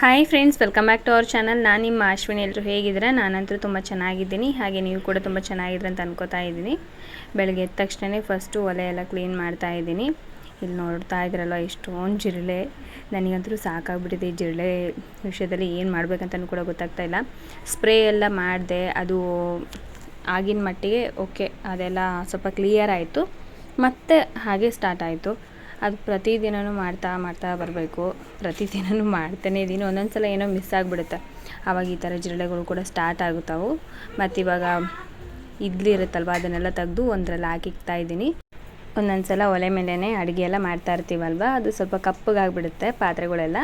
Hi friends welcome back to our channel ನಾನು ನಿಮ್ಮ ಅಶ್ವಿನಿ ಎಲ್ಲರೂ ಹೇಗಿದ್ದೀರಾ? ನಾನಂತೂ ತುಂಬ ಚೆನ್ನಾಗಿದ್ದೀನಿ. ಹಾಗೆ ನೀವು ಕೂಡ ತುಂಬ ಚೆನ್ನಾಗಿದ್ರೆ ಅಂತ ಅನ್ಕೋತಾ ಇದ್ದೀನಿ. ಬೆಳಗ್ಗೆ ಎದ್ದ ತಕ್ಷಣವೇ ಫಸ್ಟು ಒಲೆ ಎಲ್ಲ ಕ್ಲೀನ್ ಮಾಡ್ತಾ ಇದ್ದೀನಿ. ಇಲ್ಲಿ ನೋಡ್ತಾ ಇದ್ರಲ್ಲ ಎಷ್ಟೊಂದು ಜಿರಳೆ. ನನಗಂತೂ ಸಾಕಾಗ್ಬಿಟ್ಟಿದೆ ಈ ಜಿರಳೆ ವಿಷಯದಲ್ಲಿ ಏನು ಮಾಡ್ಬೇಕಂತಲೂ ಕೂಡ ಗೊತ್ತಾಗ್ತಾ ಇಲ್ಲ. ಸ್ಪ್ರೇ ಎಲ್ಲ ಮಾಡಿದೆ. ಅದು ಆಗಿನ ಮಟ್ಟಿಗೆ ಓಕೆ ಅದೆಲ್ಲ ಸ್ವಲ್ಪ ಕ್ಲಿಯರ್ ಆಯಿತು. ಮತ್ತೆ ಹಾಗೆ ಸ್ಟಾರ್ಟ್ ಆಯಿತು. ಅದು ಪ್ರತಿದಿನವೂ ಮಾಡ್ತಾ ಮಾಡ್ತಾ ಬರಬೇಕು. ಪ್ರತಿದಿನವೂ ಮಾಡ್ತಾನೇ ಇದ್ದೀನಿ. ಒಂದೊಂದು ಸಲ ಏನೋ ಮಿಸ್ ಆಗಿಬಿಡುತ್ತೆ. ಆವಾಗ ಈ ಥರ ಜಿರಳೆಗಳು ಕೂಡ ಸ್ಟಾರ್ಟ್ ಆಗುತ್ತವೆ. ಮತ್ತು ಇವಾಗ ಇಡ್ಲಿ ಇರುತ್ತಲ್ವ, ಅದನ್ನೆಲ್ಲ ತೆಗೆದು ಒಂದರಲ್ಲಿ ಹಾಕಿಕ್ತಾ ಇದ್ದೀನಿ. ಒಂದೊಂದು ಸಲ ಒಲೆ ಮೇಲೇ ಅಡುಗೆ ಎಲ್ಲ ಮಾಡ್ತಾ ಇರ್ತೀವಲ್ವ? ಅದು ಸ್ವಲ್ಪ ಕಪ್ಪಗಾಗ್ಬಿಡುತ್ತೆ ಪಾತ್ರೆಗಳೆಲ್ಲ.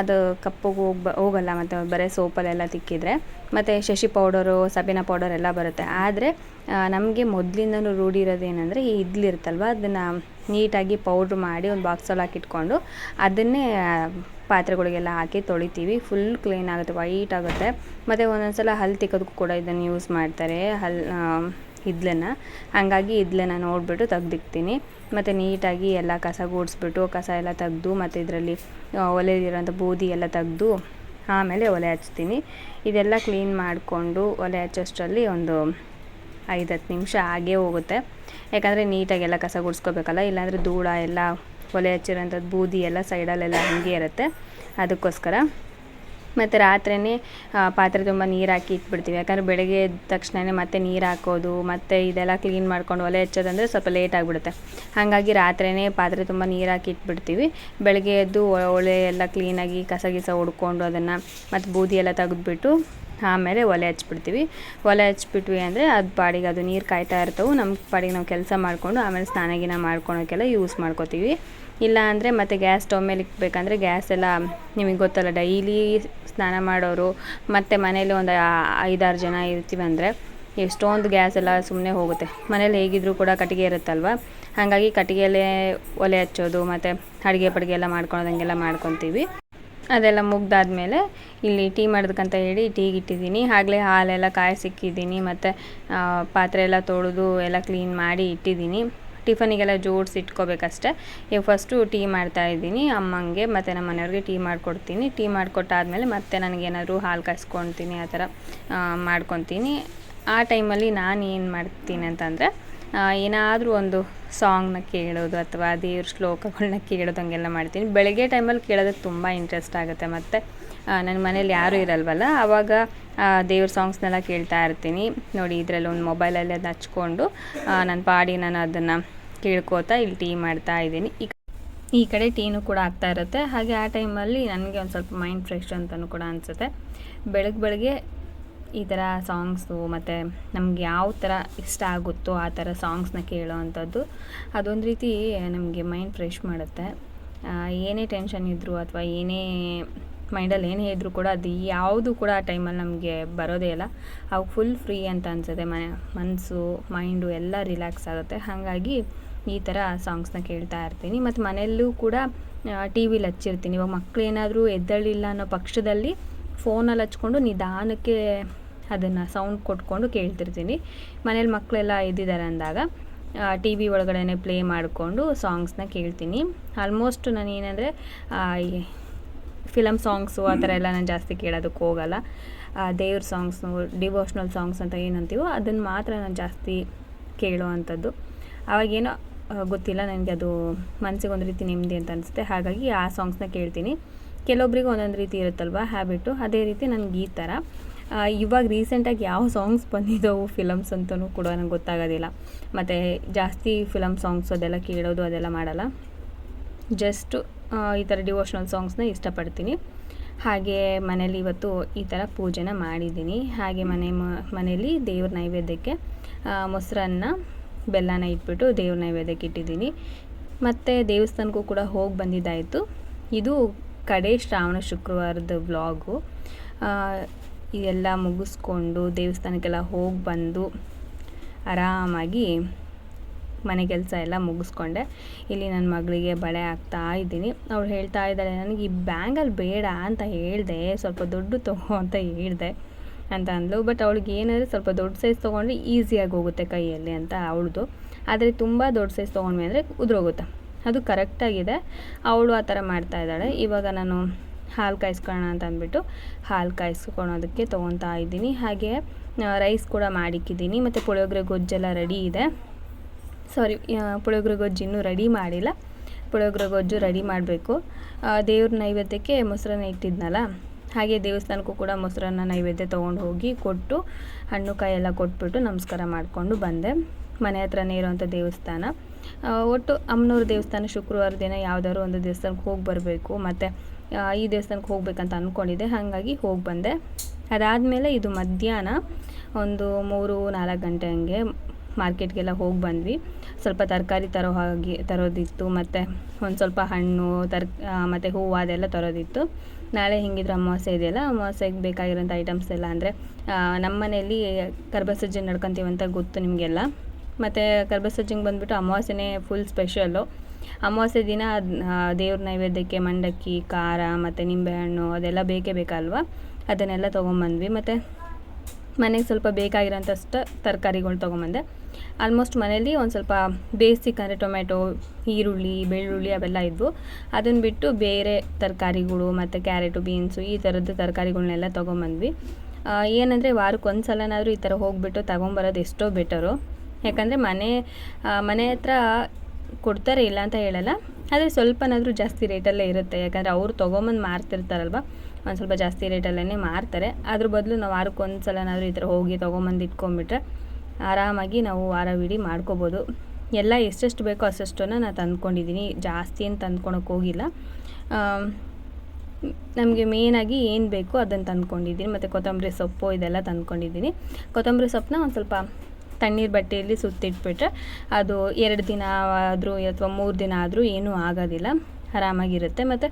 ಅದು ಕಪ್ಪಗೆ ಹೋಗ್ಬ ಹೋಗಲ್ಲ ಮತ್ತು ಬರೀ ಸೋಪಲ್ಲೆಲ್ಲ ತಿಕ್ಕಿದ್ರೆ. ಮತ್ತು ಶಶಿ ಪೌಡರು, ಸಬೀನ ಪೌಡರ್ ಎಲ್ಲ ಬರುತ್ತೆ. ಆದರೆ ನಮಗೆ ಮೊದಲಿಂದನೂ ರೂಢಿ ಇರೋದು ಏನಂದರೆ ಈ ಇದ್ಲಿರುತ್ತಲ್ವ ಅದನ್ನು ನೀಟಾಗಿ ಪೌಡ್ರ್ ಮಾಡಿ ಒಂದು ಬಾಕ್ಸಲ್ಲಿ ಹಾಕಿಟ್ಕೊಂಡು ಅದನ್ನೇ ಪಾತ್ರೆಗಳಿಗೆಲ್ಲ ಹಾಕಿ ತೊಳಿತೀವಿ. ಫುಲ್ ಕ್ಲೀನ್ ಆಗುತ್ತೆ ವೈಟ್ ಆಗುತ್ತೆ. ಮತ್ತು ಒಂದೊಂದು ಸಲ ಹಲ್ಲು ತಿಕ್ಕೋದಕ್ಕೂ ಕೂಡ ಇದನ್ನು ಯೂಸ್ ಮಾಡ್ತಾರೆ. ಹಲ್ ಇದ್ಲನ್ನು ಹಾಗಾಗಿ ಇದ್ಲನ್ನ ನೋಡಿಬಿಟ್ಟು ತೆಗ್ದಿಕ್ತೀನಿ. ಮತ್ತು ನೀಟಾಗಿ ಎಲ್ಲ ಕಸ ಗೂಡಿಸ್ಬಿಟ್ಟು ಕಸ ಎಲ್ಲ ತೆಗ್ದು ಮತ್ತು ಇದರಲ್ಲಿ ಒಲೆಯಲ್ಲಿರೋಂಥ ಬೂದಿ ಎಲ್ಲ ತೆಗ್ದು ಆಮೇಲೆ ಒಲೆ ಹಚ್ತೀನಿ. ಇದೆಲ್ಲ ಕ್ಲೀನ್ ಮಾಡಿಕೊಂಡು ಒಲೆ ಹಚ್ಚೋಷ್ಟರಲ್ಲಿ ಒಂದು ಐದು ಹತ್ತು ನಿಮಿಷ ಹಾಗೇ ಹೋಗುತ್ತೆ. ಯಾಕಂದರೆ ನೀಟಾಗಿ ಎಲ್ಲ ಕಸ ಗುಡಿಸ್ಕೋಬೇಕಲ್ಲ, ಇಲ್ಲಾಂದರೆ ಧೂಳ ಎಲ್ಲ, ಒಲೆ ಹಚ್ಚಿರೋಂಥದ್ದು ಬೂದಿ ಎಲ್ಲ ಸೈಡಲ್ಲೆಲ್ಲ ಹಾಗೆ ಇರುತ್ತೆ. ಅದಕ್ಕೋಸ್ಕರ ಮತ್ತು ರಾತ್ರಿಯೇ ಪಾತ್ರೆ ತುಂಬ ನೀರು ಹಾಕಿ ಇಟ್ಬಿಡ್ತೀವಿ. ಯಾಕಂದರೆ ಬೆಳಗ್ಗೆ ಎದ್ದ ತಕ್ಷಣವೇ ಮತ್ತೆ ನೀರು ಹಾಕೋದು, ಮತ್ತು ಇದೆಲ್ಲ ಕ್ಲೀನ್ ಮಾಡ್ಕೊಂಡು ಒಲೆ ಹಚ್ಚೋದಂದರೆ ಸ್ವಲ್ಪ ಲೇಟ್ ಆಗಿಬಿಡುತ್ತೆ. ಹಾಗಾಗಿ ರಾತ್ರಿಯೇ ಪಾತ್ರೆ ತುಂಬ ನೀರು ಹಾಕಿ ಇಟ್ಬಿಡ್ತೀವಿ. ಬೆಳಗ್ಗೆ ಎದ್ದು ಒಲೆ ಎಲ್ಲ ಕ್ಲೀನಾಗಿ ಕಸ ಗಿಸ ಹೊಡ್ಕೊಂಡು ಅದನ್ನು ಮತ್ತು ಬೂದಿ ಎಲ್ಲ ತೆಗೆದ್ಬಿಟ್ಟು ಆಮೇಲೆ ಒಲೆ ಹಚ್ಬಿಡ್ತೀವಿ. ಒಲೆ ಹಚ್ಬಿಟ್ವಿ ಅಂದರೆ ಅದು ಪಾಡಿಗೆ ಅದು ನೀರು ಕಾಯ್ತಾ ಇರ್ತವೆ. ನಮ್ಮ ಪಾಡಿಗೆ ನಾವು ಕೆಲಸ ಮಾಡಿಕೊಂಡು ಆಮೇಲೆ ಸ್ನಾನ ಗಿನ ಮಾಡ್ಕೊಳೋಕ್ಕೆಲ್ಲ ಯೂಸ್ ಮಾಡ್ಕೋತೀವಿ. ಇಲ್ಲ ಅಂದರೆ ಮತ್ತೆ ಗ್ಯಾಸ್ ಸ್ಟವ್ ಮೇಲೆ ಇಕ್ಬೇಕಂದ್ರೆ ಗ್ಯಾಸ್ ಎಲ್ಲ ನಿಮಗೆ ಗೊತ್ತಲ್ಲ ಡೈಲಿ ಸ್ನಾನ ಮಾಡೋರು ಮತ್ತು ಮನೇಲಿ ಒಂದು ಐದಾರು ಜನ ಇರ್ತೀವಿ ಅಂದರೆ ಎಷ್ಟೊಂದು ಗ್ಯಾಸ್ ಎಲ್ಲ ಸುಮ್ಮನೆ ಹೋಗುತ್ತೆ. ಮನೇಲಿ ಹೇಗಿದ್ದರೂ ಕೂಡ ಕಟ್ಟಿಗೆ ಇರುತ್ತಲ್ವ? ಹಾಗಾಗಿ ಕಟ್ಟಿಗೆಯಲ್ಲೇ ಒಲೆ ಹಚ್ಚೋದು ಮತ್ತು ಅಡುಗೆ ಪಡಿಗೆ ಎಲ್ಲ ಮಾಡ್ಕೊಳೋದಂಗೆಲ್ಲ ಮಾಡ್ಕೊತೀವಿ. ಅದೆಲ್ಲ ಮುಗ್ದಾದ್ಮೇಲೆ ಇಲ್ಲಿ ಟೀ ಮಾಡೋದಕ್ಕಂತ ಹೇಳಿ ಟೀಗೆ ಇಟ್ಟಿದ್ದೀನಿ. ಆಗಲೇ ಹಾಲೆಲ್ಲ ಕಾಯಿಸಿಕ್ಕಿದ್ದೀನಿ ಮತ್ತು ಪಾತ್ರೆ ಎಲ್ಲ ತೊಳೆದು ಎಲ್ಲ ಕ್ಲೀನ್ ಮಾಡಿ ಇಟ್ಟಿದ್ದೀನಿ. ಟಿಫನಿಗೆಲ್ಲ ಜೋಡಿಸಿ ಇಟ್ಕೋಬೇಕಷ್ಟೆ ಈಗ ಫಸ್ಟು ಟೀ ಮಾಡ್ತಾ ಇದ್ದೀನಿ, ಅಮ್ಮಂಗೆ ಮತ್ತು ನಮ್ಮ ಮನೆಯವ್ರಿಗೆ ಟೀ ಮಾಡಿಕೊಡ್ತೀನಿ. ಟೀ ಮಾಡಿಕೊಟ್ಟಾದ್ಮೇಲೆ ಮತ್ತೆ ನನಗೇನಾದರೂ ಹಾಲು ಕಾಯಿಸ್ಕೊತೀನಿ ಆ ಥರ ಮಾಡ್ಕೊತೀನಿ. ಆ ಟೈಮಲ್ಲಿ ನಾನು ಏನು ಮಾಡ್ತೀನಿ ಅಂತಂದರೆ ಏನಾದರೂ ಒಂದು ಸಾಂಗ್ನ ಕೇಳೋದು ಅಥವಾ ದೇವ್ರ ಶ್ಲೋಕಗಳನ್ನ ಕೇಳೋದು ಹಂಗೆಲ್ಲ ಮಾಡ್ತೀನಿ. ಬೆಳಗ್ಗೆ ಟೈಮಲ್ಲಿ ಕೇಳೋದಕ್ಕೆ ತುಂಬ ಇಂಟ್ರೆಸ್ಟ್ ಆಗುತ್ತೆ ಮತ್ತು ನನ್ನ ಮನೇಲಿ ಯಾರೂ ಇರಲ್ವಲ್ಲ, ಆವಾಗ ದೇವ್ರ ಸಾಂಗ್ಸ್ನೆಲ್ಲ ಕೇಳ್ತಾ ಇರ್ತೀನಿ. ನೋಡಿ ಇದರಲ್ಲಿ ಒಂದು ಮೊಬೈಲಲ್ಲಿ ಅದು ಹಚ್ಕೊಂಡು ನನ್ನ ಪಾಡಿ ನಾನು ಅದನ್ನು ಕೇಳ್ಕೋತಾ ಇಲ್ಲಿ ಟೀ ಮಾಡ್ತಾ ಇದ್ದೀನಿ. ಈ ಈ ಕಡೆ ಟೀನು ಕೂಡ ಆಗ್ತಾ ಇರುತ್ತೆ. ಹಾಗೆ ಆ ಟೈಮಲ್ಲಿ ನನಗೆ ಒಂದು ಸ್ವಲ್ಪ ಮೈಂಡ್ ಫ್ರೆಶ್ ಅಂತಲೂ ಕೂಡ ಅನಿಸುತ್ತೆ. ಬೆಳಗ್ಗೆ ಬೆಳಗ್ಗೆ ಈ ಥರ ಸಾಂಗ್ಸು ಮತ್ತು ನಮ್ಗೆ ಯಾವ ಥರ ಇಷ್ಟ ಆಗುತ್ತೋ ಆ ಥರ ಸಾಂಗ್ಸ್ನ ಕೇಳೋ ಅಂಥದ್ದು, ಅದೊಂದು ರೀತಿ ನಮಗೆ ಮೈಂಡ್ ಫ್ರೆಶ್ ಮಾಡುತ್ತೆ. ಏನೇ ಟೆನ್ಷನ್ ಇದ್ದರೂ ಅಥವಾ ಏನೇ ಮೈಂಡಲ್ಲಿ ಏನೇ ಇದ್ದರೂ ಕೂಡ ಅದು ಯಾವುದು ಕೂಡ ಆ ಟೈಮಲ್ಲಿ ನಮಗೆ ಬರೋದೇ ಇಲ್ಲ. ಅವಾಗ ಫುಲ್ ಫ್ರೀ ಅಂತ ಅನಿಸುತ್ತೆ. ಮನೆ ಮನಸ್ಸು ಮೈಂಡು ಎಲ್ಲ ರಿಲ್ಯಾಕ್ಸ್ ಆಗುತ್ತೆ. ಹಾಗಾಗಿ ಈ ಥರ ಸಾಂಗ್ಸ್ನ ಕೇಳ್ತಾ ಇರ್ತೀನಿ. ಮತ್ತು ಮನೆಯಲ್ಲೂ ಕೂಡ ಟಿ ವಿಲಿ ಹಚ್ಚಿರ್ತೀನಿ. ಇವಾಗ ಮಕ್ಕಳು ಏನಾದರೂ ಎದ್ದಳಿಲ್ಲ ಅನ್ನೋ ಪಕ್ಷದಲ್ಲಿ ಫೋನಲ್ಲಿ ಹಚ್ಕೊಂಡು ನಿಧಾನಕ್ಕೆ ಅದನ್ನು ಸೌಂಡ್ ಕೊಟ್ಕೊಂಡು ಕೇಳ್ತಿರ್ತೀನಿ. ಮನೇಲಿ ಮಕ್ಕಳೆಲ್ಲ ಇದ್ದಿದ್ದಾರೆ ಅಂದಾಗ ಟಿ ವಿ ಒಳಗಡೆ ಪ್ಲೇ ಮಾಡಿಕೊಂಡು ಸಾಂಗ್ಸ್ನ ಕೇಳ್ತೀನಿ. ಆಲ್ಮೋಸ್ಟ್ ನಾನು ಏನಂದರೆ ಫಿಲಮ್ ಸಾಂಗ್ಸು ಆ ಥರ ಎಲ್ಲ ನಾನು ಜಾಸ್ತಿ ಕೇಳೋದಕ್ಕೆ ಹೋಗಲ್ಲ. ದೇವ್ರ ಸಾಂಗ್ಸು, ಡಿವೋಷ್ನಲ್ ಸಾಂಗ್ಸ್ ಅಂತ ಏನಂತೀವೋ ಅದನ್ನು ಮಾತ್ರ ನಾನು ಜಾಸ್ತಿ ಕೇಳೋ ಅಂಥದ್ದು. ಅವಾಗೇನೋ ಗೊತ್ತಿಲ್ಲ, ನನಗೆ ಅದು ಮನಸ್ಸಿಗೆ ಒಂದು ರೀತಿ ನೆಮ್ಮದಿ ಅಂತ ಅನಿಸುತ್ತೆ. ಹಾಗಾಗಿ ಆ ಸಾಂಗ್ಸ್ನ ಕೇಳ್ತೀನಿ. ಕೆಲವೊಬ್ರಿಗೆ ಒಂದೊಂದು ರೀತಿ ಇರುತ್ತಲ್ವ ಹ್ಯಾಬಿಟು ಅದೇ ರೀತಿ ನನಗೆ ಈ ಥರ ಇವಾಗ ರೀಸೆಂಟಾಗಿ ಯಾವ ಸಾಂಗ್ಸ್ ಬಂದಿದ್ದವು ಫಿಲಮ್ಸ್ ಅಂತಲೂ ಕೂಡ ನನಗೆ ಗೊತ್ತಾಗೋದಿಲ್ಲ. ಮತ್ತು ಜಾಸ್ತಿ ಫಿಲಮ್ ಸಾಂಗ್ಸ್ ಅದೆಲ್ಲ ಕೇಳೋದು, ಅದೆಲ್ಲ ಮಾಡಲ್ಲ. ಜಸ್ಟ್ ಈ ಥರ ಡಿವೋಷ್ನಲ್ ಸಾಂಗ್ಸ್ನ ಇಷ್ಟಪಡ್ತೀನಿ. ಹಾಗೆ ಮನೇಲಿ ಇವತ್ತು ಈ ಥರ ಪೂಜೆನ ಮಾಡಿದ್ದೀನಿ. ಹಾಗೆ ಮನೆ ಮನೆಯಲ್ಲಿ ದೇವ್ರ ನೈವೇದ್ಯಕ್ಕೆ ಮೊಸರನ್ನ ಬೆಲ್ಲನ ಇಟ್ಬಿಟ್ಟು ದೇವ್ರ ನೈವೇದ್ಯಕ್ಕೆ ಇಟ್ಟಿದ್ದೀನಿ. ಮತ್ತು ದೇವಸ್ಥಾನಕ್ಕೂ ಕೂಡ ಹೋಗಿ ಬಂದಿದ್ದಾಯಿತು. ಇದು ಕಡೆ ಶ್ರಾವಣ ಶುಕ್ರವಾರದ ವ್ಲಾಗು. ಇದೆಲ್ಲ ಮುಗಿಸ್ಕೊಂಡು ದೇವಸ್ಥಾನಕ್ಕೆಲ್ಲ ಹೋಗಿ ಬಂದು ಆರಾಮಾಗಿ ಮನೆ ಕೆಲಸ ಎಲ್ಲ ಮುಗಿಸ್ಕೊಂಡೆ. ಇಲ್ಲಿ ನನ್ನ ಮಗಳಿಗೆ ಬಳೆ ಹಾಕ್ತಾ ಇದ್ದೀನಿ. ಅವಳು ಹೇಳ್ತಾ ಇದ್ದಾಳೆ, ನನಗೆ ಈ ಬ್ಯಾಂಗಲ್ ಬೇಡ ಅಂತ ಹೇಳಿದೆ, ಸ್ವಲ್ಪ ದುಡ್ಡು ತಗೋ ಅಂತ ಹೇಳಿದೆ. ಅಂತ ಅಂದಳು ಬಟ್ ಅವಳಿಗೆ ಏನಂದರೆ ಸ್ವಲ್ಪ ದೊಡ್ಡ ಸೈಜ್ ತೊಗೊಂಡ್ರೆ ಈಸಿಯಾಗಿ ಹೋಗುತ್ತೆ ಕೈಯಲ್ಲಿ ಅಂತ ಅವಳದು. ಆದರೆ ತುಂಬ ದೊಡ್ಡ ಸೈಜ್ ತೊಗೊಂಡ್ವಿ ಅಂದರೆ ಉದುರೋಗುತ್ತೆ. ಅದು ಕರೆಕ್ಟಾಗಿದೆ ಅವಳು ಆ ಥರ ಮಾಡ್ತಾ ಇದ್ದಾಳೆ. ಇವಾಗ ನಾನು ಹಾಲು ಕಾಯಿಸ್ಕೊಳ್ಳೋಣ ಅಂತ ಅಂದ್ಬಿಟ್ಟು ಹಾಲು ಕಾಯಿಸ್ಕೊಳೋದಕ್ಕೆ ತೊಗೊತಾ ಇದ್ದೀನಿ. ಹಾಗೆ ರೈಸ್ ಕೂಡ ಮಾಡಿಕ್ಕಿದ್ದೀನಿ. ಮತ್ತು ಪುಳಿಯೋಗರೆ ಗೊಜ್ಜೆಲ್ಲ ರೆಡಿ ಇದೆ. ಸಾರಿ ಪುಳಿಯೋಗರೆ ಗೊಜ್ಜು ಇನ್ನೂ ರೆಡಿ ಮಾಡಿಲ್ಲ. ಪುಳಿಯೋಗರೆ ಗೊಜ್ಜು ರೆಡಿ ಮಾಡಬೇಕು. ದೇವ್ರ ನೈವೇದ್ಯಕ್ಕೆ ಮೊಸರನ್ನ ಇಟ್ಟಿದ್ನಲ್ಲ ಹಾಗೆ ದೇವಸ್ಥಾನಕ್ಕೂ ಕೂಡ ಮೊಸರನ್ನ ನೈವೇದ್ಯ ತೊಗೊಂಡು ಹೋಗಿ ಕೊಟ್ಟು ಹಣ್ಣು ಕಾಯಿ ಎಲ್ಲ ಕೊಟ್ಬಿಟ್ಟು ನಮಸ್ಕಾರ ಮಾಡಿಕೊಂಡು ಬಂದೆ. ಮನೆ ಹತ್ರನೇ ಇರೋವಂಥ ದೇವಸ್ಥಾನ. ಒಟ್ಟು ಅಮ್ಮನವ್ರ ದೇವಸ್ಥಾನ ಶುಕ್ರವಾರ ದಿನ ಯಾವುದಾದ್ರು ಒಂದು ದೇವಸ್ಥಾನಕ್ಕೆ ಹೋಗಿ ಬರಬೇಕು. ಮತ್ತು ಈ ದೇವಸ್ಥಾನಕ್ಕೆ ಹೋಗ್ಬೇಕಂತ ಅಂದ್ಕೊಂಡಿದ್ದೆ ಹಾಗಾಗಿ ಹೋಗಿ ಬಂದೆ. ಅದಾದಮೇಲೆ ಇದು ಮಧ್ಯಾಹ್ನ ಒಂದು ಮೂರು ನಾಲ್ಕು ಗಂಟೆ ಹಂಗೆ ಮಾರ್ಕೆಟ್ಗೆಲ್ಲ ಹೋಗಿ ಬಂದ್ವಿ. ಸ್ವಲ್ಪ ತರಕಾರಿ ತರೋ ಹಾಗೆ ತರೋದಿತ್ತು. ಮತ್ತು ಒಂದು ಸ್ವಲ್ಪ ಹಣ್ಣು, ತರ್ ಮತ್ತು ಹೂವು ಅದೆಲ್ಲ ತರೋದಿತ್ತು. ನಾಳೆ ಹಿಂಗಿದ್ರೆ ಅಮಾವಾಸ್ಯೆ ಇದೆಯಲ್ಲ, ಅಮಾವಾಸ್ಯೆಗೆ ಬೇಕಾಗಿರೋಂಥ ಐಟಮ್ಸ್ ಎಲ್ಲ ಅಂದರೆ ನಮ್ಮ ಮನೆಯಲ್ಲಿ ಕರ್ಬಸಜ್ಜಿ ಅಂತ ಗೊತ್ತು ನಿಮಗೆಲ್ಲ. ಮತ್ತು ಕರ್ಬಸಜ್ಜಿಂಗೆ ಬಂದುಬಿಟ್ಟು ಅಮಾವಾಸ್ಯೆನೇ ಫುಲ್ ಸ್ಪೆಷಲ್ಲು ಅಮಾವಾಸ್ಯೆ ದಿನ ದೇವ್ರ ನೈವೇದ್ಯಕ್ಕೆ ಮಂಡಕ್ಕಿ, ಖಾರ, ಮತ್ತು ನಿಂಬೆಹಣ್ಣು ಅದೆಲ್ಲ ಬೇಕೇ ಬೇಕಲ್ವ? ಅದನ್ನೆಲ್ಲ ತೊಗೊಂಬಂದ್ವಿ. ಮತ್ತು ಮನೆಗೆ ಸ್ವಲ್ಪ ಬೇಕಾಗಿರೋಂಥಷ್ಟು ತರಕಾರಿಗಳು ತೊಗೊಂಬಂದೆ. ಆಲ್ಮೋಸ್ಟ್ ಮನೇಲಿ ಒಂದು ಸ್ವಲ್ಪ ಬೇಸಿಕ್ ಅಂದರೆ ಟೊಮೆಟೊ ಈರುಳ್ಳಿ, ಬೆಳ್ಳುಳ್ಳಿ ಅವೆಲ್ಲ ಇದ್ವು. ಅದನ್ನು ಬಿಟ್ಟು ಬೇರೆ ತರಕಾರಿಗಳು ಮತ್ತು ಕ್ಯಾರೆಟು, ಬೀನ್ಸು ಈ ಥರದ್ದು ತರಕಾರಿಗಳನ್ನೆಲ್ಲ ತೊಗೊಂಬಂದ್ವಿ. ಏನಂದರೆ ವಾರಕ್ಕೆ ಒಂದು ಸಲನಾದರೂ ಈ ಥರ ಹೋಗಿಬಿಟ್ಟು ತೊಗೊಂಬರೋದು ಎಷ್ಟೋ ಬೆಟರು. ಯಾಕಂದರೆ ಮನೆ ಮನೆ ಹತ್ರ ಕೊಡ್ತಾರೆ ಇಲ್ಲ ಅಂತ ಹೇಳಲ್ಲ. ಆದರೆ ಸ್ವಲ್ಪನಾದರೂ ಜಾಸ್ತಿ ರೇಟಲ್ಲೇ ಇರುತ್ತೆ. ಯಾಕಂದರೆ ಅವರು ತೊಗೊಂಬಂದು ಮಾರ್ತಿರ್ತಾರಲ್ವ? ಒಂದು ಸ್ವಲ್ಪ ಜಾಸ್ತಿ ರೇಟಲ್ಲೇ ಮಾರ್ತಾರೆ. ಅದ್ರ ಬದಲು ನಾವು ವಾರಕ್ಕೆ ಒಂದು ಸಲನಾದರೂ ಈ ಥರ ಹೋಗಿ ತೊಗೊಂಬಂದು ಇಟ್ಕೊಂಬಿಟ್ರೆ ಆರಾಮಾಗಿ ನಾವು ವಾರವಿಡೀ ಮಾಡ್ಕೋಬೋದು. ಎಲ್ಲ ಎಷ್ಟೆಷ್ಟು ಬೇಕೋ ಅಷ್ಟನ್ನು ನಾನು ತಂದ್ಕೊಂಡಿದ್ದೀನಿ. ಜಾಸ್ತಿ ಏನು ತಂದ್ಕೊಳಕ್ಕೆ ಹೋಗಿಲ್ಲ. ನಮಗೆ ಮೇಯ್ನಾಗಿ ಏನು ಬೇಕೋ ಅದನ್ನು ತಂದ್ಕೊಂಡಿದ್ದೀನಿ. ಮತ್ತು ಕೊತ್ತಂಬರಿ ಸೊಪ್ಪು ಇದೆಲ್ಲ ತಂದ್ಕೊಂಡಿದ್ದೀನಿ. ಕೊತ್ತಂಬರಿ ಸೊಪ್ಪನ್ನ ಒಂದು ಸ್ವಲ್ಪ ತಣ್ಣೀರು ಬಟ್ಟೆಯಲ್ಲಿ ಸುತ್ತಿಟ್ಬಿಟ್ರೆ ಅದು ಎರಡು ದಿನ ಆದರೂ ಅಥವಾ ಮೂರು ದಿನ ಆದರೂ ಏನೂ ಆಗೋದಿಲ್ಲ. ಆರಾಮಾಗಿರುತ್ತೆ. ಮತ್ತು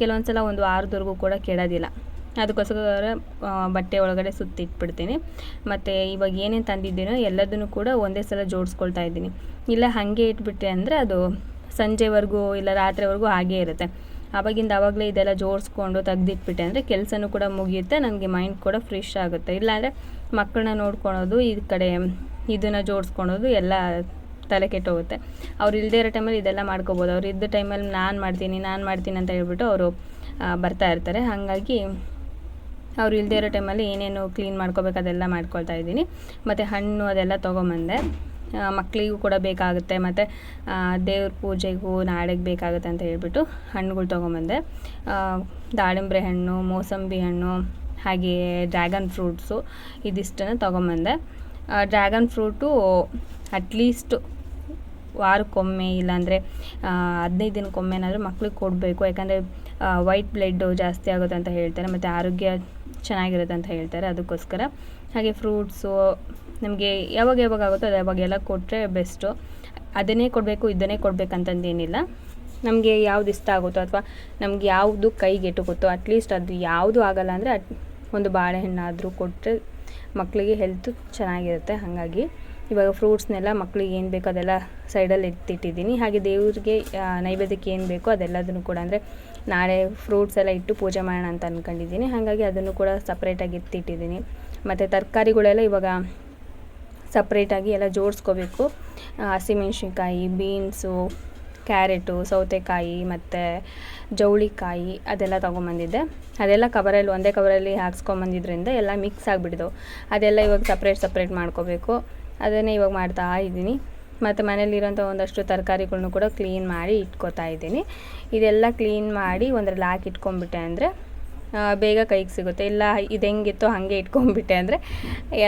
ಕೆಲವೊಂದು ಸಲ ಒಂದು ವಾರದವರೆಗೂ ಕೂಡ ಕೆಡೋದಿಲ್ಲ. ಅದಕ್ಕೋಸ್ಕರ ಬಟ್ಟೆ ಒಳಗಡೆ ಸುತ್ತಿಟ್ಬಿಡ್ತೀನಿ. ಮತ್ತು ಇವಾಗ ಏನೇನು ತಂದಿದ್ದೀನೋ ಎಲ್ಲದನ್ನು ಕೂಡ ಒಂದೇ ಸಲ ಜೋಡಿಸ್ಕೊಳ್ತಾ ಇದ್ದೀನಿ. ಇಲ್ಲ, ಹಾಗೆ ಇಟ್ಬಿಟ್ಟೆ ಅಂದರೆ ಅದು ಸಂಜೆವರೆಗೂ ಇಲ್ಲ ರಾತ್ರಿವರೆಗೂ ಹಾಗೇ ಇರುತ್ತೆ. ಆವಾಗಿಂದ ಆವಾಗಲೇ ಇದೆಲ್ಲ ಜೋಡಿಸ್ಕೊಂಡು ತೆಗ್ದಿಟ್ಬಿಟ್ಟೆ ಅಂದರೆ ಕೆಲಸನೂ ಕೂಡ ಮುಗಿಯುತ್ತೆ, ನನಗೆ ಮೈಂಡ್ ಕೂಡ ಫ್ರೆಶ್ ಆಗುತ್ತೆ. ಇಲ್ಲಾಂದರೆ ಮಕ್ಕಳನ್ನ ನೋಡ್ಕೊಳೋದು, ಈ ಕಡೆ ಇದನ್ನು ಜೋಡಿಸ್ಕೊಳೋದು ಎಲ್ಲ ತಲೆ ಕೆಟ್ಟೋಗುತ್ತೆ. ಅವ್ರು ಇಲ್ಲದೇ ಇರೋ ಟೈಮಲ್ಲಿ ಇದೆಲ್ಲ ಮಾಡ್ಕೋಬೋದು. ಅವ್ರು ಇದ್ದ ಟೈಮಲ್ಲಿ ನಾನು ಮಾಡ್ತೀನಿ ನಾನು ಮಾಡ್ತೀನಿ ಅಂತ ಹೇಳ್ಬಿಟ್ಟು ಅವರು ಬರ್ತಾ ಇರ್ತಾರೆ. ಹಾಗಾಗಿ ಅವ್ರು ಇಲ್ಲದೆ ಇರೋ ಟೈಮಲ್ಲಿ ಏನೇನು ಕ್ಲೀನ್ ಮಾಡ್ಕೋಬೇಕು ಅದೆಲ್ಲ ಮಾಡ್ಕೊಳ್ತಾ ಇದ್ದೀನಿ. ಮತ್ತು ಹಣ್ಣು ಅದೆಲ್ಲ ತೊಗೊಂಬಂದೆ. ಮಕ್ಕಳಿಗೂ ಕೂಡ ಬೇಕಾಗುತ್ತೆ. ಮತ್ತು ದೇವ್ರ ಪೂಜೆಗೂ ನಾಳೆಗೆ ಬೇಕಾಗುತ್ತೆ ಅಂತ ಹೇಳ್ಬಿಟ್ಟು ಹಣ್ಣುಗಳು ತೊಗೊಂಬಂದೆ. ದಾಳಿಂಬೆ ಹಣ್ಣು, ಮೋಸಂಬಿ ಹಣ್ಣು ಹಾಗೆಯೇ ಡ್ರ್ಯಾಗನ್ ಫ್ರೂಟ್ಸು ಇದಿಷ್ಟನ್ನು ತೊಗೊಂಬಂದೆ. ಡ್ರ್ಯಾಗನ್ ಫ್ರೂಟು ಅಟ್ಲೀಸ್ಟ್ ವಾರಕ್ಕೊಮ್ಮೆ ಇಲ್ಲಾಂದರೆ ಹದಿನೈದು ದಿನಕ್ಕೊಮ್ಮೆನಾದರೂ ಮಕ್ಳಿಗೆ ಕೊಡಬೇಕು. ಯಾಕಂದರೆ ವೈಟ್ ಬ್ಲಡ್ಡು ಜಾಸ್ತಿ ಆಗುತ್ತೆ ಅಂತ ಹೇಳ್ತಾರೆ. ಮತ್ತು ಆರೋಗ್ಯ ಚೆನ್ನಾಗಿರುತ್ತೆ ಅಂತ ಹೇಳ್ತಾರೆ ಅದಕ್ಕೋಸ್ಕರ. ಹಾಗೆ ಫ್ರೂಟ್ಸು ನಮಗೆ ಯಾವಾಗ ಯಾವಾಗ ಆಗುತ್ತೋ ಅದು ಯಾವಾಗೆಲ್ಲ ಕೊಟ್ಟರೆ ಬೆಸ್ಟು ಅದನ್ನೇ ಕೊಡಬೇಕು, ಇದನ್ನೇ ಕೊಡಬೇಕಂತಂದೇನಿಲ್ಲ. ನಮಗೆ ಯಾವ್ದು ಇಷ್ಟ ಆಗುತ್ತೋ ಅಥವಾ ನಮ್ಗೆ ಯಾವುದು ಕೈಗೆಟುಕುತ್ತೋ ಅಟ್ಲೀಸ್ಟ್ ಅದು ಯಾವುದು ಆಗಲ್ಲ ಅಂದರೆ ಅಟ್ ಒಂದು ಬಾಳೆಹಣ್ಣಾದರೂ ಕೊಟ್ಟರೆ ಮಕ್ಕಳಿಗೆ ಹೆಲ್ತು ಚೆನ್ನಾಗಿರುತ್ತೆ. ಹಾಗಾಗಿ ಇವಾಗ ಫ್ರೂಟ್ಸ್ನೆಲ್ಲ ಮಕ್ಕಳಿಗೆ ಏನು ಬೇಕೋ ಅದೆಲ್ಲ ಸೈಡಲ್ಲಿ ಎತ್ತಿಟ್ಟಿದ್ದೀನಿ ಹಾಗೆ ದೇವ್ರಿಗೆ ನೈವೇದ್ಯಕ್ಕೆ ಏನು ಬೇಕೋ ಅದೆಲ್ಲದನ್ನು ಕೂಡ ಅಂದರೆ ನಾಳೆ ಫ್ರೂಟ್ಸ್ ಎಲ್ಲ ಇಟ್ಟು ಪೂಜೆ ಮಾಡೋಣ ಅಂತ ಅಂದ್ಕೊಂಡಿದ್ದೀನಿ ಹಾಗಾಗಿ ಅದನ್ನು ಕೂಡ ಸಪ್ರೇಟಾಗಿ ಎತ್ತಿಟ್ಟಿದ್ದೀನಿ ಮತ್ತು ತರಕಾರಿಗಳೆಲ್ಲ ಇವಾಗ ಸಪ್ರೇಟಾಗಿ ಎಲ್ಲ ಜೋಡಿಸ್ಕೋಬೇಕು. ಹಸಿಮೆಣ್ಸಿನ್ಕಾಯಿ ಬೀನ್ಸು ಕ್ಯಾರೆಟು ಸೌತೆಕಾಯಿ ಮತ್ತು ಜವಳಿಕಾಯಿ ಅದೆಲ್ಲ ತೊಗೊಂಬಂದಿದ್ದೆ. ಅದೆಲ್ಲ ಕವರಲ್ಲಿ ಒಂದೇ ಕವರಲ್ಲಿ ಹಾಕ್ಸ್ಕೊಂಬಂದಿದ್ರಿಂದ ಎಲ್ಲ ಮಿಕ್ಸ್ ಆಗಿಬಿಡ್ದು. ಅದೆಲ್ಲ ಇವಾಗ ಸಪ್ರೇಟ್ ಸಪ್ರೇಟ್ ಮಾಡ್ಕೋಬೇಕು. ಅದನ್ನೇ ಇವಾಗ ಮಾಡ್ತಾ ಇದ್ದೀನಿ. ಮತ್ತು ಮನೇಲಿರೋಂಥ ಒಂದಷ್ಟು ತರಕಾರಿಗಳ್ನು ಕೂಡ ಕ್ಲೀನ್ ಮಾಡಿ ಇಟ್ಕೋತಾ ಇದ್ದೀನಿ. ಇದೆಲ್ಲ ಕ್ಲೀನ್ ಮಾಡಿ ಒಂದರಲ್ಲಿ ಹಾಕಿ ಇಟ್ಕೊಂಡ್ಬಿಟ್ಟೆ ಅಂದರೆ ಬೇಗ ಕೈಗೆ ಸಿಗುತ್ತೆ. ಇಲ್ಲ, ಇದು ಹೆಂಗಿತ್ತು ಹಾಗೆ ಇಟ್ಕೊಂಡ್ಬಿಟ್ಟೆ ಅಂದರೆ,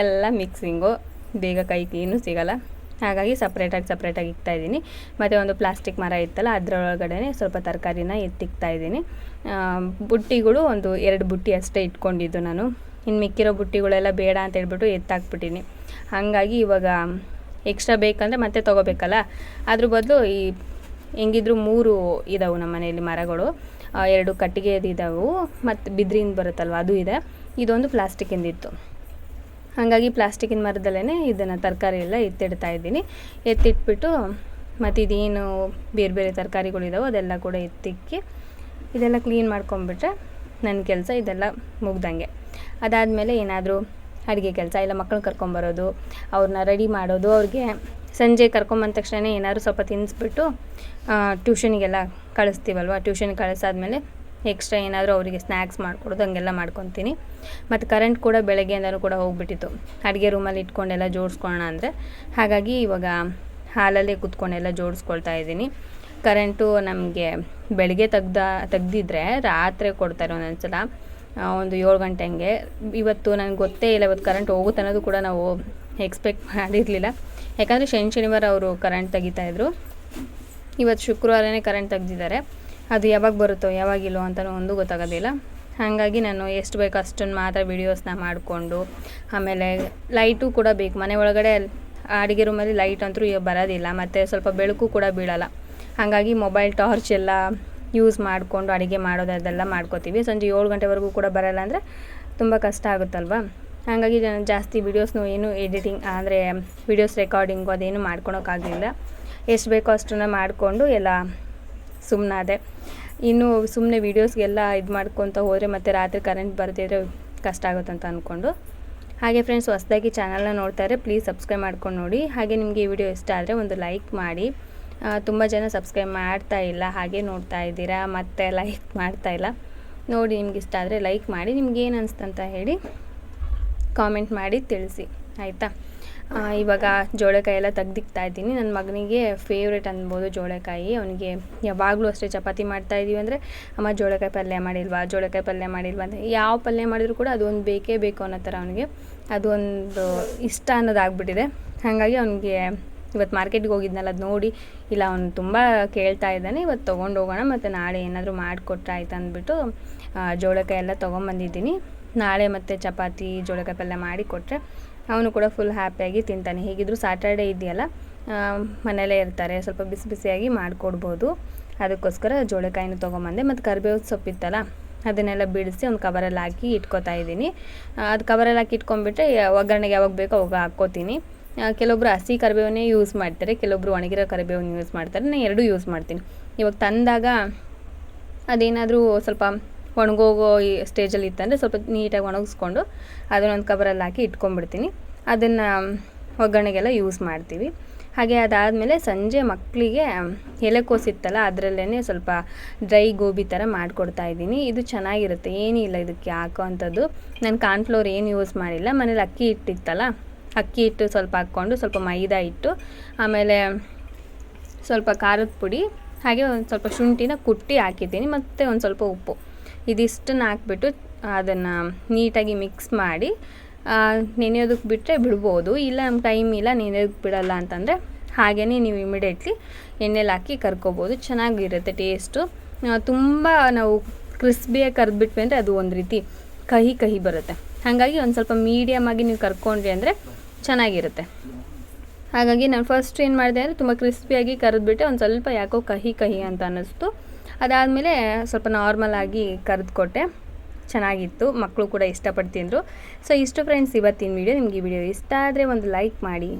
ಎಲ್ಲ ಮಿಕ್ಸಿಂಗು ಬೇಗ ಕೈಗೆ ಏನೂ ಸಿಗೋಲ್ಲ. ಹಾಗಾಗಿ ಸಪ್ರೇಟಾಗಿ ಸಪ್ರೇಟಾಗಿ ಇಕ್ತಾ ಇದ್ದೀನಿ. ಮತ್ತು ಒಂದು ಪ್ಲಾಸ್ಟಿಕ್ ಮರ ಇತ್ತಲ್ಲ ಅದರೊಳಗಡೆ ಸ್ವಲ್ಪ ತರಕಾರಿನ ಎತ್ತಿಕ್ತಾ ಇದ್ದೀನಿ. ಬುಟ್ಟಿಗಳು ಒಂದು ಎರಡು ಬುಟ್ಟಿ ಅಷ್ಟೇ ಇಟ್ಕೊಂಡಿದ್ದು ನಾನು. ಇನ್ನು ಮಿಕ್ಕಿರೋ ಬುಟ್ಟಿಗಳೆಲ್ಲ ಬೇಡ ಅಂತ ಹೇಳ್ಬಿಟ್ಟು ಎತ್ತಾಕ್ಬಿಟ್ಟಿನಿ. ಹಾಗಾಗಿ ಇವಾಗ ಎಕ್ಸ್ಟ್ರಾ ಬೇಕಂದರೆ ಮತ್ತೆ ತೊಗೋಬೇಕಲ್ಲ? ಅದ್ರ ಬದಲು ಈ ಹೆಂಗಿದ್ರು ಮೂರು ಇದಾವೆ ನಮ್ಮ ಮನೆಯಲ್ಲಿ ಮರಗಳು. ಎರಡು ಕಟ್ಟಿಗೆದು ಇದಾವೆ. ಮತ್ತು ಬಿದ್ರಿಂದ ಬರುತ್ತಲ್ವ, ಅದು ಇದೆ. ಇದೊಂದು ಪ್ಲಾಸ್ಟಿಕ್ಕಿಂದಿತ್ತು ಹಾಗಾಗಿ ಪ್ಲಾಸ್ಟಿಕ್ಕಿನ ಮರದಲ್ಲೇ ಇದನ್ನು ತರಕಾರಿ ಎಲ್ಲ ಎತ್ತಿಡ್ತಾ ಇದ್ದೀನಿ. ಎತ್ತಿಟ್ಬಿಟ್ಟು ಮತ್ತು ಇದೇನು ಬೇರೆ ಬೇರೆ ತರಕಾರಿಗಳಿದಾವೆ ಅದೆಲ್ಲ ಕೂಡ ಎತ್ತಿಕ್ಕಿ ಇದೆಲ್ಲ ಕ್ಲೀನ್ ಮಾಡ್ಕೊಂಬಿಟ್ರೆ ನನ್ನ ಕೆಲಸ ಇದೆಲ್ಲ ಮುಗ್ದಂಗೆ. ಅದಾದಮೇಲೆ ಏನಾದರೂ ಅಡುಗೆ ಕೆಲಸ ಇಲ್ಲ ಮಕ್ಕಳನ್ನ ಕರ್ಕೊಂಬರೋದು ಅವ್ರನ್ನ ರೆಡಿ ಮಾಡೋದು ಅವ್ರಿಗೆ ಸಂಜೆ ಕರ್ಕೊಂಬಂದ ತಕ್ಷಣ ಏನಾದ್ರು ಸ್ವಲ್ಪ ತಿನ್ನಿಸ್ಬಿಟ್ಟು ಟ್ಯೂಷನಿಗೆಲ್ಲ ಕಳಿಸ್ತೀವಲ್ವ? ಟ್ಯೂಷನ್ಗೆ ಕಳಿಸಾದ್ಮೇಲೆ ಎಕ್ಸ್ಟ್ರಾ ಏನಾದರೂ ಅವರಿಗೆ ಸ್ನ್ಯಾಕ್ಸ್ ಮಾಡಿಕೊಡೋದು ಹಂಗೆಲ್ಲ ಮಾಡ್ಕೊತೀನಿ. ಮತ್ತು ಕರೆಂಟ್ ಕೂಡ ಬೆಳಗ್ಗೆಯಿಂದಲೂ ಕೂಡ ಹೋಗ್ಬಿಟ್ಟಿತ್ತು. ಅಡುಗೆ ರೂಮಲ್ಲಿ ಇಟ್ಕೊಂಡೆಲ್ಲ ಜೋಡಿಸ್ಕೊಳ್ಳೋಣ ಅಂದರೆ. ಹಾಗಾಗಿ ಇವಾಗ ಹಾಲಲ್ಲೇ ಕೂತ್ಕೊಂಡೆಲ್ಲ ಜೋಡಿಸ್ಕೊಳ್ತಾ ಇದ್ದೀನಿ. ಕರೆಂಟು ನಮಗೆ ಬೆಳಗ್ಗೆ ತೆಗ್ದ ತೆಗ್ದಿದ್ರೆ ರಾತ್ರಿ ಕೊಡ್ತಾರೆ ಒಂದೊಂದ್ಸಲ ಆ, ಒಂದು ಏಳು ಗಂಟೆ ಹಂಗೆ. ಇವತ್ತು ನನಗೆ ಗೊತ್ತೇ ಇಲ್ಲ, ಇವತ್ತು ಕರೆಂಟ್ ಹೋಗುತ್ತೆ ಅನ್ನೋದು ಕೂಡ ನಾವು ಎಕ್ಸ್ಪೆಕ್ಟ್ ಮಾಡಿರಲಿಲ್ಲ. ಯಾಕಂದರೆ ಶನಿ ಶನಿವಾರ ಅವರು ಕರೆಂಟ್ ತೆಗಿತಾಯಿದ್ರು ಇವತ್ತು ಶುಕ್ರವಾರನೇ ಕರೆಂಟ್ ತೆಗ್ದಿದ್ದಾರೆ. ಅದು ಯಾವಾಗ ಬರುತ್ತೋ ಯಾವಾಗಿಲ್ಲೋ ಅಂತಲೂ ಒಂದು ಗೊತ್ತಾಗೋದಿಲ್ಲ. ಹಾಗಾಗಿ ನಾನು ಎಷ್ಟು ಬೇಕು ಅಷ್ಟನ್ನು ಮಾತ್ರ ವೀಡಿಯೋಸ್ನ ಮಾಡಿಕೊಂಡು, ಆಮೇಲೆ ಲೈಟು ಕೂಡ ಬೇಕು. ಮನೆ ಒಳಗಡೆ ಅಡುಗೆ ರೂಮಲ್ಲಿ ಲೈಟ್ ಅಂತೂ ಬರೋದಿಲ್ಲ, ಮತ್ತು ಸ್ವಲ್ಪ ಬೆಳಕು ಕೂಡ ಬೀಳಲ್ಲ. ಹಾಗಾಗಿ ಮೊಬೈಲ್ ಟಾರ್ಚ್ ಎಲ್ಲ ಯೂಸ್ ಮಾಡಿಕೊಂಡು ಅಡುಗೆ ಮಾಡೋದು, ಅದೆಲ್ಲ ಮಾಡ್ಕೋತೀವಿ. ಸಂಜೆ ಏಳು ಗಂಟೆವರೆಗೂ ಕೂಡ ಬರಲ್ಲ ಅಂದರೆ ತುಂಬ ಕಷ್ಟ ಆಗುತ್ತಲ್ವ? ಹಾಗಾಗಿ ನಾನು ಜಾಸ್ತಿ ವೀಡಿಯೋಸ್ನು ಏನು ಎಡಿಟಿಂಗ್ ಅಂದರೆ ವೀಡಿಯೋಸ್ ರೆಕಾರ್ಡಿಂಗು ಅದೇನು ಮಾಡ್ಕೊಳೋಕ್ಕಾಗಲಿಲ್ಲ. ಎಷ್ಟು ಬೇಕೋ ಅಷ್ಟನ್ನು ಮಾಡಿಕೊಂಡು ಎಲ್ಲ ಸುಮ್ಮನಾದೆ ಇನ್ನು ಸುಮ್ಮನೆ ವೀಡಿಯೋಸ್ಗೆಲ್ಲ ಇದು ಮಾಡ್ಕೊತ ಹೋದರೆ ಮತ್ತೆ ರಾತ್ರಿ ಕರೆಂಟ್ ಬರ್ತಿದ್ರೆ ಕಷ್ಟ ಆಗುತ್ತಂತ ಅಂದ್ಕೊಂಡು ಹಾಗೆ ಫ್ರೆಂಡ್ಸ್ ಹೊಸದಾಗಿ ಚಾನಲ್ನ ನೋಡ್ತಾರೆ ಪ್ಲೀಸ್ ಸಬ್ಸ್ಕ್ರೈಬ್ ಮಾಡ್ಕೊಂಡು ನೋಡಿ. ಹಾಗೆ ನಿಮಗೆ ಈ ವಿಡಿಯೋ ಇಷ್ಟ ಆದರೆ ಒಂದು ಲೈಕ್ ಮಾಡಿ. ತುಂಬ ಜನ ಸಬ್ಸ್ಕ್ರೈಬ್ ಮಾಡ್ತಾ ಇಲ್ಲ, ಹಾಗೆ ನೋಡ್ತಾ ಇದ್ದೀರಾ, ಮತ್ತೆ ಲೈಕ್ ಮಾಡ್ತಾ ಇಲ್ಲ. ನೋಡಿ ನಿಮ್ಗೆ ಇಷ್ಟ ಆದರೆ ಲೈಕ್ ಮಾಡಿ, ನಿಮ್ಗೆ ಏನು ಅನಿಸ್ತಂತ ಹೇಳಿ ಕಾಮೆಂಟ್ ಮಾಡಿ ತಿಳಿಸಿ, ಆಯಿತಾ? ಇವಾಗ ಜೋಳೆಕಾಯಿ ಎಲ್ಲ ತೆಗ್ದಿಕ್ತಾ ಇದ್ದೀನಿ. ನನ್ನ ಮಗನಿಗೆ ಫೇವ್ರೇಟ್ ಅನ್ಬೋದು ಜೋಳೆಕಾಯಿ. ಅವನಿಗೆ ಯಾವಾಗಲೂ ಅಷ್ಟೇ ಚಪಾತಿ ಮಾಡ್ತಾ ಇದ್ದೀವಿ ಅಂದರೆ, ಅಮ್ಮ, ಜೋಳೆಕಾಯಿ ಪಲ್ಯ ಮಾಡಿಲ್ವಾ? ಜೋಳೆಕಾಯಿ ಪಲ್ಯ ಮಾಡಿಲ್ವಾ? ಅಂತ. ಯಾವ ಪಲ್ಯ ಮಾಡಿದ್ರು ಕೂಡ ಅದೊಂದು ಬೇಕೇ ಬೇಕು ಅನ್ನೋ ಥರ ಅವನಿಗೆ. ಅದೊಂದು ಇಷ್ಟ ಅನ್ನೋದಾಗ್ಬಿಟ್ಟಿದೆ. ಹಾಗಾಗಿ ಅವನಿಗೆ ಇವತ್ತು ಮಾರ್ಕೆಟ್ಗೆ ಹೋಗಿದ್ನಲ್ಲ, ಅದು ನೋಡಿ. ಇಲ್ಲ, ಅವನು ತುಂಬ ಕೇಳ್ತಾ ಇದ್ದಾನೆ. ಇವತ್ತು ತೊಗೊಂಡು ಹೋಗೋಣ, ಮತ್ತು ನಾಳೆ ಏನಾದರೂ ಮಾಡಿಕೊಟ್ರೆ ಆಯ್ತು ಅಂದ್ಬಿಟ್ಟು ಜೋಳಕಾಯಿ ಎಲ್ಲ ತೊಗೊಂಬಂದಿದ್ದೀನಿ. ನಾಳೆ ಮತ್ತು ಚಪಾತಿ, ಜೋಳಕಾಯಿ ಪಲ್ಯ ಮಾಡಿ ಕೊಟ್ಟರೆ ಅವನು ಕೂಡ ಫುಲ್ ಹ್ಯಾಪಿಯಾಗಿ ತಿಂತಾನೆ. ಹೇಗಿದ್ರು ಸ್ಯಾಟರ್ಡೇ ಇದೆಯಲ್ಲ ಮನೆಯಲ್ಲೇ ಇರ್ತಾರೆ. ಸ್ವಲ್ಪ ಬಿಸಿ ಬಿಸಿಯಾಗಿ ಮಾಡಿಕೊಡ್ಬೋದು. ಅದಕ್ಕೋಸ್ಕರ ಜೋಳಕಾಯಿನೂ ತೊಗೊಂಬಂದೆ. ಮತ್ತು ಕರಿಬೇವು ಸೊಪ್ಪಿತ್ತಲ್ಲ ಅದನ್ನೆಲ್ಲ ಬಿಡಿಸಿ ಒಂದು ಕವರಲ್ಲಿ ಹಾಕಿ ಇಟ್ಕೊತಾ ಇದ್ದೀನಿ. ಅದು ಕವರಲ್ಲಿ ಹಾಕಿ ಇಟ್ಕೊಂಡ್ಬಿಟ್ರೆ, ಒಗ್ಗರಣೆಗೆ ಯಾವಾಗ ಬೇಕೋ ಅವಾಗ ಹಾಕ್ಕೋತೀನಿ. ಕೆಲವೊಬ್ರು ಹಸಿ ಕರಿಬೇವನ್ನೇ ಯೂಸ್ ಮಾಡ್ತಾರೆ, ಕೆಲವೊಬ್ರು ಒಣಗಿರೋ ಕರಿಬೇವನ್ನ ಯೂಸ್ ಮಾಡ್ತಾರೆ, ನಾನು ಎರಡೂ ಯೂಸ್ ಮಾಡ್ತೀನಿ. ಇವಾಗ ತಂದಾಗ ಅದೇನಾದರೂ ಸ್ವಲ್ಪ ಒಣಗೋಗೋ ಈ ಸ್ಟೇಜಲ್ಲಿ ಇತ್ತಂದರೆ ಸ್ವಲ್ಪ ನೀಟಾಗಿ ಒಣಗಿಸ್ಕೊಂಡು ಅದನ್ನೊಂದು ಕವರಲ್ಲಿ ಹಾಕಿ ಇಟ್ಕೊಂಡ್ಬಿಡ್ತೀನಿ. ಅದನ್ನು ಒಗ್ಗರಣೆಗೆಲ್ಲ ಯೂಸ್ ಮಾಡ್ತೀವಿ. ಹಾಗೆ ಅದಾದಮೇಲೆ ಸಂಜೆ ಮಕ್ಕಳಿಗೆ ಎಲೆಕೋಸು ಇತ್ತಲ್ಲ ಅದರಲ್ಲೇ ಸ್ವಲ್ಪ ಡ್ರೈ ಗೋಬಿ ಥರ ಮಾಡಿಕೊಡ್ತಾ ಇದ್ದೀನಿ. ಇದು ಚೆನ್ನಾಗಿರುತ್ತೆ, ಏನಿಲ್ಲ ಇದಕ್ಕೆ ಹಾಕೋ ಅಂಥದ್ದು ನಾನು ಕಾರ್ನ್ಫ್ಲೋರ್ ಏನು ಯೂಸ್ ಮಾಡಿಲ್ಲ, ಮನೇಲಿ ಅಕ್ಕಿ ಹಿಟ್ಟಿತ್ತಲ್ಲ ಅಕ್ಕಿ ಹಿಟ್ಟು ಸ್ವಲ್ಪ ಹಾಕ್ಕೊಂಡು ಸ್ವಲ್ಪ ಮೈದಾ ಹಿಟ್ಟು, ಆಮೇಲೆ ಸ್ವಲ್ಪ ಖಾರದ ಪುಡಿ, ಹಾಗೆ ಒಂದು ಸ್ವಲ್ಪ ಶುಂಠಿನ ಕುಟ್ಟಿ ಹಾಕಿದ್ದೀನಿ, ಮತ್ತು ಒಂದು ಸ್ವಲ್ಪ ಉಪ್ಪು. ಇದಿಷ್ಟನ್ನು ಹಾಕ್ಬಿಟ್ಟು ಅದನ್ನು ನೀಟಾಗಿ ಮಿಕ್ಸ್ ಮಾಡಿ ನೆನೆಯೋದಕ್ಕೆ ಬಿಟ್ಟರೆ ಬಿಡ್ಬೋದು. ಇಲ್ಲ ನಮ್ಮ ಟೈಮ್ ಇಲ್ಲ ನೆನೆಯೋದಕ್ಕೆ ಬಿಡಲ್ಲ ಅಂತಂದರೆ ಹಾಗೇ ನೀವು ಇಮಿಡಿಯೇಟ್ಲಿ ಎಣ್ಣೆಲಿ ಹಾಕಿ ಕರ್ಕೋಬೋದು. ಚೆನ್ನಾಗಿರುತ್ತೆ ಟೇಸ್ಟು ತುಂಬ ನಾವು ಕ್ರಿಸ್ಪಿಯಾಗಿ ಕರೆದ್ಬಿಟ್ವಿ ಅಂದರೆ ಅದು ಒಂದು ರೀತಿ ಕಹಿ ಕಹಿ ಬರುತ್ತೆ. ಹಾಗಾಗಿ ಒಂದು ಸ್ವಲ್ಪ ಮೀಡಿಯಮ್ ಆಗಿ ನೀವು ಕರ್ಕೊಂಡ್ರಿ ಅಂದರೆ ಚೆನ್ನಾಗಿರುತ್ತೆ. ಹಾಗಾಗಿ ನಾನು ಫಸ್ಟ್ ಏನು ಮಾಡಿದೆ ಅಂದರೆ ತುಂಬ ಕ್ರಿಸ್ಪಿಯಾಗಿ ಕರೆದ್ಬಿಟ್ಟೆ ಒಂದು ಸ್ವಲ್ಪ ಯಾಕೋ ಕಹಿ ಕಹಿ ಅಂತ ಅನ್ನಿಸ್ತು. ಅದಾದಮೇಲೆ ಸ್ವಲ್ಪ ನಾರ್ಮಲಾಗಿ ಕರೆದುಕೊಟ್ಟೆ. ಚೆನ್ನಾಗಿತ್ತು. ಮಕ್ಕಳು ಕೂಡ ಇಷ್ಟಪಟ್ಟು ತಿಂದರು ಸೊ ಇಷ್ಟು ಫ್ರೆಂಡ್ಸ್ ಇವತ್ತಿನ ವಿಡಿಯೋ ನಿಮಗೆ ಈ ವಿಡಿಯೋ ಇಷ್ಟ ಆದರೆ ಒಂದು ಲೈಕ್ ಮಾಡಿ.